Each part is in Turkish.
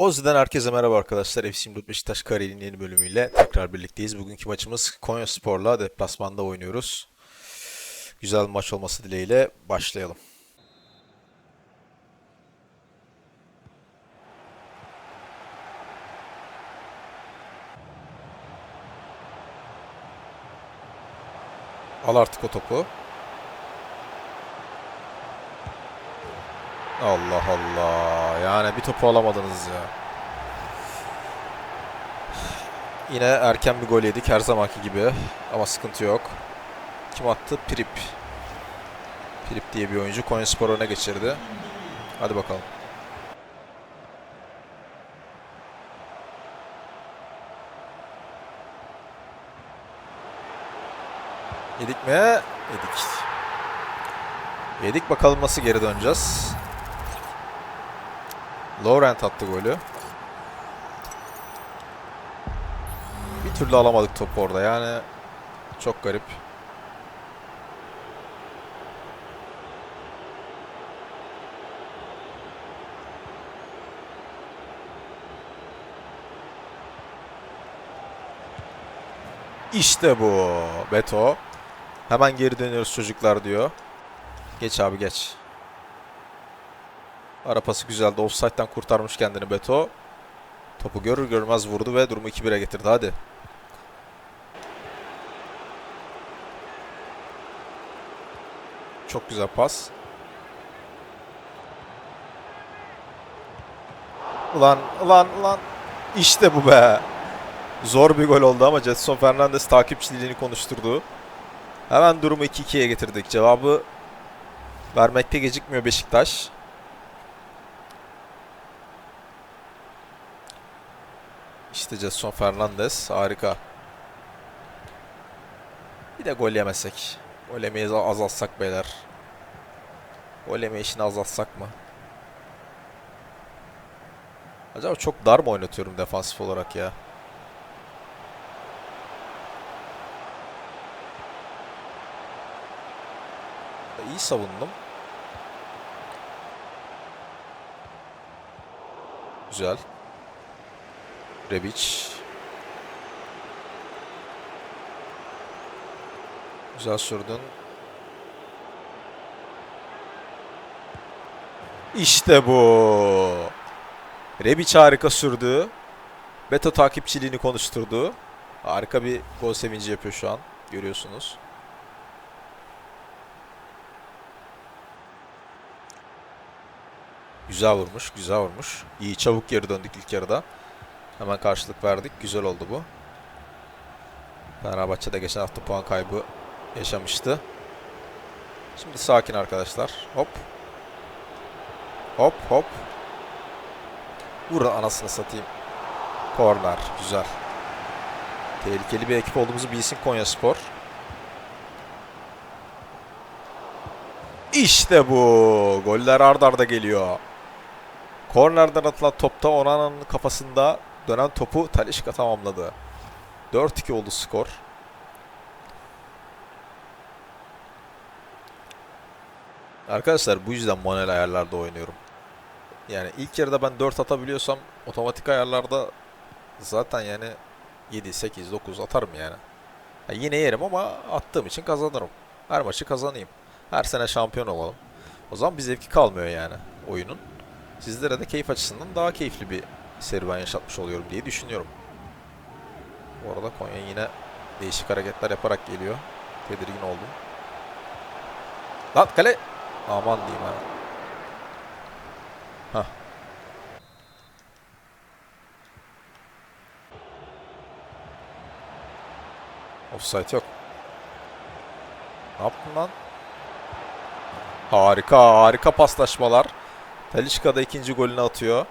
Ozi'den herkese merhaba arkadaşlar. FC Mutlu Beşiktaş Kareli'nin yeni bölümüyle tekrar birlikteyiz. Bugünkü maçımız Konya Spor'la deplasmanda oynuyoruz. Güzel bir maç olması dileğiyle başlayalım. Al artık o topu. Allah Allah. Yani bir topu alamadınız ya. Yine erken bir gol yedik her zamanki gibi. Ama sıkıntı yok. Kim attı? Prip. Prip diye bir oyuncu Konyaspor öne geçirdi. Hadi bakalım. Yedik mi? Yedik. Yedik bakalım nasıl geri döneceğiz. Laurent attı golü. Bir türlü alamadık topu orada yani çok garip. İşte bu. Beto. Hemen geri dönüyoruz çocuklar diyor. Geç abi geç. Ara pası güzeldi. Offside'den kurtarmış kendini Beto. Topu görür görmez vurdu ve durumu 2-1'e getirdi. Hadi. Çok güzel pas. Ulan ulan ulan. İşte bu be. Zor bir gol oldu ama Jetson Fernandez takipçiliğini konuşturdu. Hemen durumu 2-2'ye getirdik. Cevabı vermekte gecikmiyor Beşiktaş. İşte Jetson Fernandez harika. Bir de gol yemesek. Gol yemeyi azaltsak beyler. Gol yeme işini azaltsak mı? Acaba çok dar mı oynatıyorum defansif olarak ya? İyi savundum. Güzel. Rebic. Güzel sürdün. İşte bu. Rebic harika sürdü. Beto takipçiliğini konuşturdu. Harika bir gol sevinci yapıyor şu an. Görüyorsunuz. Güzel vurmuş, güzel vurmuş. İyi çabuk geri döndük ilk yarıda. Hemen karşılık verdik. Güzel oldu bu. Fenerbahçe de geçen hafta puan kaybı yaşamıştı. Şimdi sakin arkadaşlar. Hop. Hop hop. Burada anasını satayım. Korner. Güzel. Tehlikeli bir ekip olduğumuzu bilsin Konya Spor. İşte bu. Goller ard arda geliyor. Kornerden atılan topta Onana'nın kafasında dönen topu Talişka tamamladı. 4-2 oldu skor. Arkadaşlar bu yüzden manuel ayarlarda oynuyorum. Yani ilk yarıda ben 4 atabiliyorsam otomatik ayarlarda zaten yani 7, 8, 9 atarım yani. Ya yine yerim ama attığım için kazanırım. Her maçı kazanayım. Her sene şampiyon olalım. O zaman bir zevki kalmıyor yani oyunun. Sizlere de keyif açısından daha keyifli bir serüven yaşatmış oluyorum diye düşünüyorum. Bu arada Konya yine değişik hareketler yaparak geliyor. Tedirgin oldum. Lan kale! Aman diyeyim ha. Hah. Offside yok. Ne yaptın lan? Harika, harika paslaşmalar. Talişka da ikinci golünü atıyor.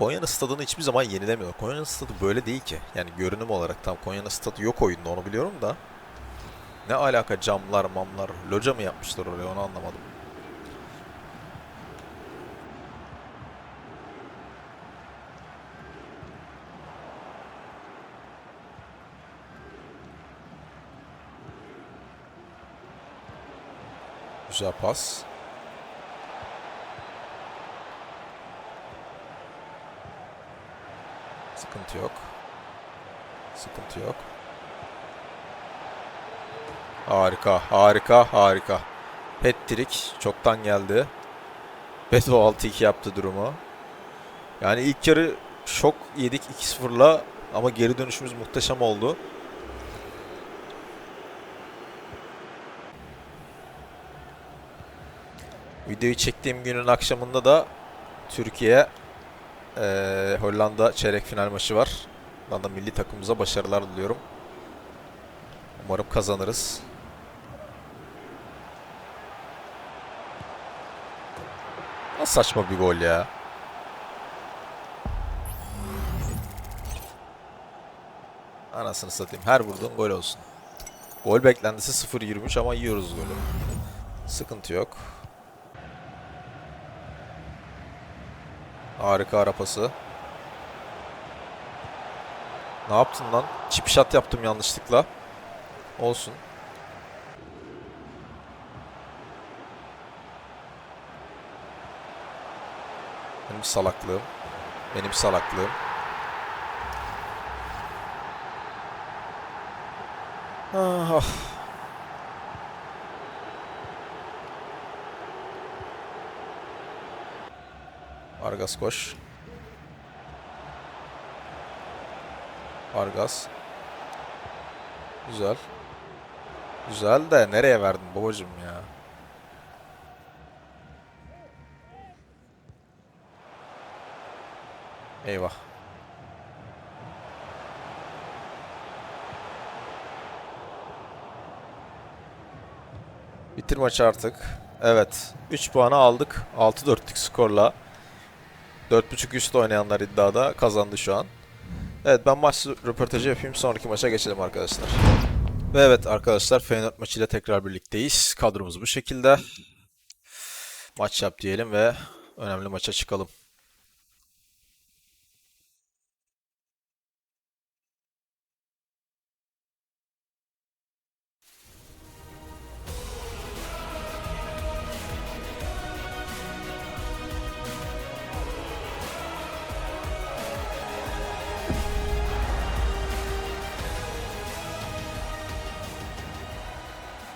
Konya'nın stadını hiçbir zaman yenilemiyor. Konya'nın stadı böyle değil ki. Yani görünüm olarak tam Konya'nın stadı yok oyunda onu biliyorum da. Ne alaka camlar mamlar. Loca mı yapmışlar oraya onu anlamadım. Güzel pas. Sıkıntı yok. Sıkıntı yok. Harika, harika, harika. Hat-trick çoktan geldi. Beto 6-2 yaptı durumu. Yani ilk yarı şok yedik 2-0'la ama geri dönüşümüz muhteşem oldu. Videoyu çektiğim günün akşamında da Türkiye eee, Hollanda çeyrek final maçı var. De milli takımımıza başarılar diliyorum. Umarım kazanırız. Nasıl saçma bir gol ya. Anasını satayım. Her vurduğun gol olsun. Gol beklentisi 0.23 ama yiyoruz golü. Sıkıntı yok. Harika arapası. Ne yaptın lan? Chip shot yaptım yanlışlıkla. Olsun. Benim salaklığım. Benim salaklığım. Ah, ah. Vargas koş. Vargas. Güzel. Güzel de nereye verdin babacım ya? Eyvah. Bitir maçı artık. Evet. 3 puanı aldık. 6-4'lük skorla. 4.5 üst oynayanlar iddiada kazandı şu an. Evet ben maç röportajı yapayım sonraki maça geçelim arkadaşlar. Ve evet arkadaşlar Feyenoord maçıyla tekrar birlikteyiz. Kadromuz bu şekilde. Maç yap diyelim ve önemli maça çıkalım.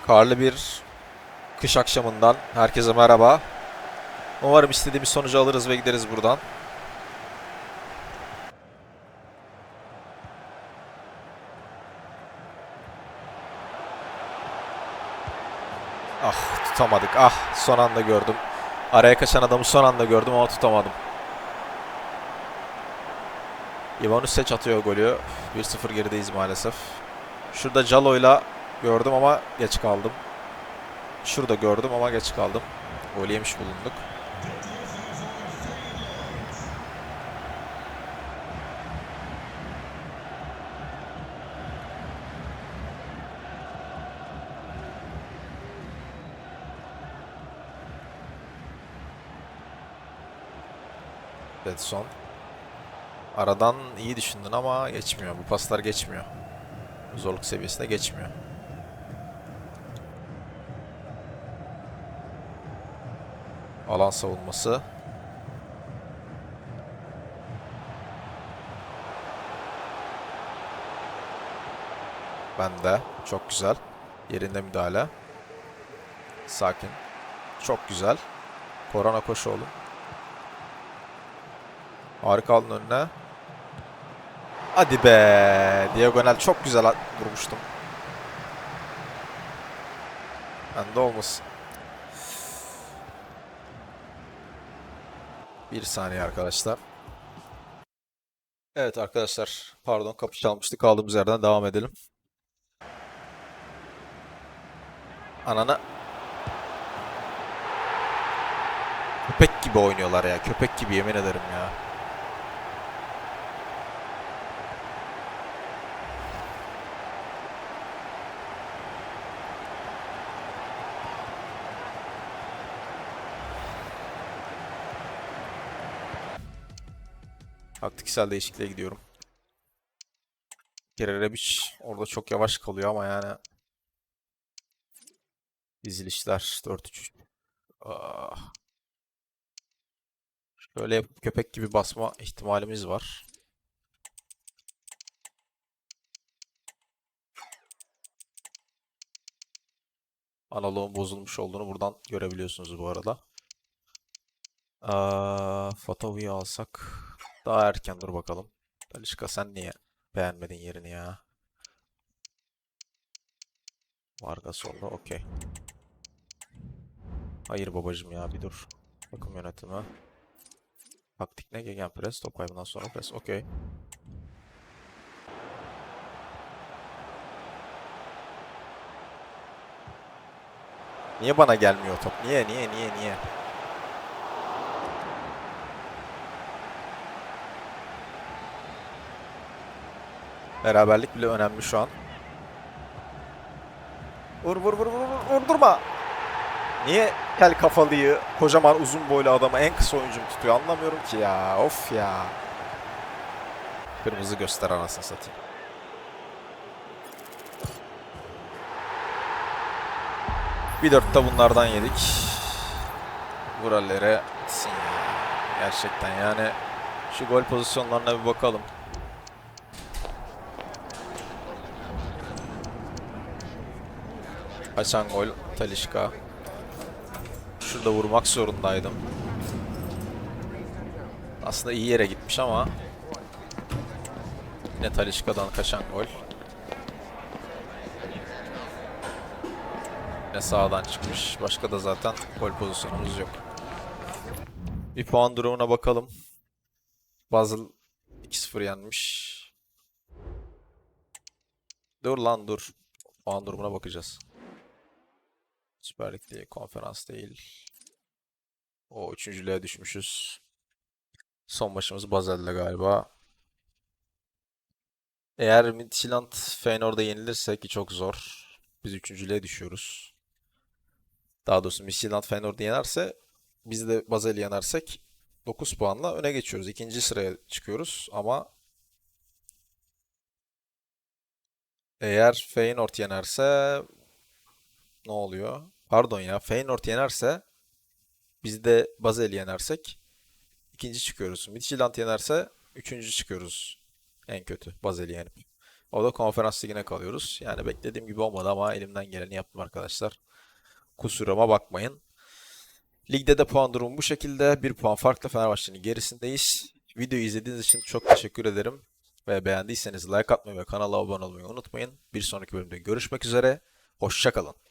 Karlı bir kış akşamından herkese merhaba. Umarım istediğimiz sonucu alırız ve gideriz buradan. Ah tutamadık. Ah son anda gördüm. Araya kaçan adamı son anda gördüm ama tutamadım. Ivan Üsteç atıyor golü. 1-0 gerideyiz maalesef. Şurada Jalo'yla gördüm ama geç kaldım. Şurada gördüm ama geç kaldım. Gol yemiş bulunduk. Edson. Aradan iyi düşündün ama geçmiyor. Bu paslar geçmiyor. Zorluk seviyesinde geçmiyor. Alan savunması. Bende. Çok güzel. Yerinde müdahale. Sakin. Çok güzel. Korona koş oğlum. Harika alın önüne. Hadi be. Diagonal çok güzel vurmuştum. Bende olmasın. Bir saniye arkadaşlar. Evet arkadaşlar. Pardon kapı çalmıştı. Kaldığımız yerden devam edelim. Anana. Köpek gibi oynuyorlar ya. Köpek gibi yemin ederim ya. Taktiksel değişikliğe gidiyorum. Gererebiç orada çok yavaş kalıyor ama yani dizilişler 4-3. Ah. Şöyle köpek gibi basma ihtimalimiz var. Analoğun bozulmuş olduğunu buradan görebiliyorsunuz bu arada. Ah, ee, Fatavi'yi alsak daha erken dur bakalım. Talişka sen niye beğenmedin yerini ya? Vargas oldu okey. Hayır babacım ya bir dur. Takım yönetimi. Taktik ne? Gegenpress. Top kaybından sonra press. Okey. Niye bana gelmiyor top? Niye? Niye? Niye? Niye? Beraberlik bile önemli şu an. Vur vur vur vur vur vurdurma. Niye kel kafalıyı kocaman uzun boylu adamı en kısa oyuncum tutuyor anlamıyorum ki ya. Of ya. Kırmızı göster anasını satayım. Bir dörtte bunlardan yedik. Buralara sin. Gerçekten yani şu gol pozisyonlarına bir bakalım. Kaçan gol Talişka. Şurada vurmak zorundaydım. Aslında iyi yere gitmiş ama yine Talişka'dan kaçan gol. Yine sağdan çıkmış. Başka da zaten gol pozisyonumuz yok. Bir puan durumuna bakalım. Basel 2-0 yenmiş. Dur lan dur. Puan durumuna bakacağız. Süper Lig değil, konferans değil. O üçüncülüğe düşmüşüz. Son maçımız Basel'de galiba. Eğer Midtjylland Feyenoord'a yenilirse ki çok zor. Biz üçüncülüğe düşüyoruz. Daha doğrusu Midtjylland Feyenoord'u yenerse biz de Basel'i yenersek 9 puanla öne geçiyoruz. İkinci sıraya çıkıyoruz ama eğer Feyenoord yenerse ne oluyor? Pardon ya Feyenoord yenerse biz de Basel'i yenersek ikinci çıkıyoruz. Midtjylland yenerse üçüncü çıkıyoruz. En kötü Basel'i yenip. O da konferans ligine kalıyoruz. Yani beklediğim gibi olmadı ama elimden geleni yaptım arkadaşlar. Kusuruma bakmayın. Ligde de puan durumu bu şekilde. Bir puan farklı Fenerbahçe'nin gerisindeyiz. Videoyu izlediğiniz için çok teşekkür ederim. Ve beğendiyseniz like atmayı ve kanala abone olmayı unutmayın. Bir sonraki bölümde görüşmek üzere. Hoşçakalın.